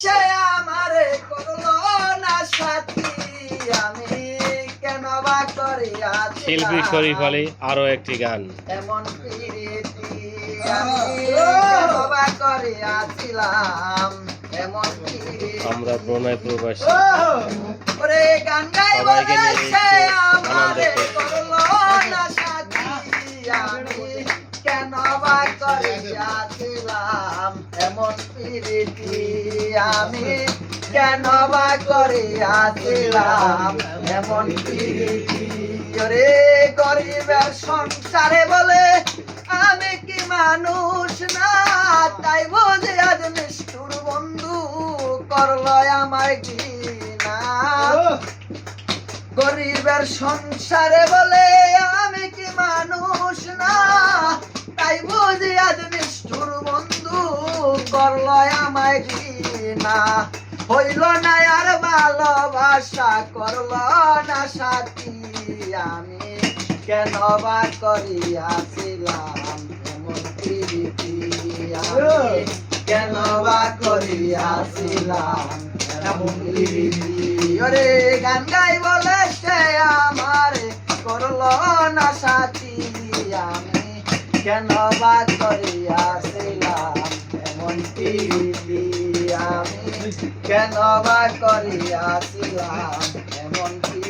সে আমারে করল না সাথী। আমি কেন বা শিল্পী শরীফ আলী আরও একটি গান। এমন প্রীতি আমি কেন বা করিয়াছিলাম এমন প্রীতি। আমরা প্রণয় প্রবাসী। ওরে গান গাই সবাইকে বলে নিয়ে সে আমারে করল না সাথী। আমি কেন বা করিয়াছিলাম এমন প্রীতি আমি কেন বা করিয়াছিলাম এমন প্রীতি ওরে গরিবের সংসারে বলে আমি কি মানুষ না? তাই বোঝে আজ নিষ্ঠুর বন্ধু করল আমার ঘৃণা। গরিবের সংসারে বলে করল আমায় ঘৃণা। হইল না আর ভালোবাসা, করল না সাথী আমি। কেন বা করিয়াছিলাম কেন বা করিয়াছিলাম গান গাই বলে সে আমারে করল না সাথী আমি। কেন বা করিয়াছিলাম এমন প্রীতি আমি কেন বা করিয়াছিলাম এমন প্রীতি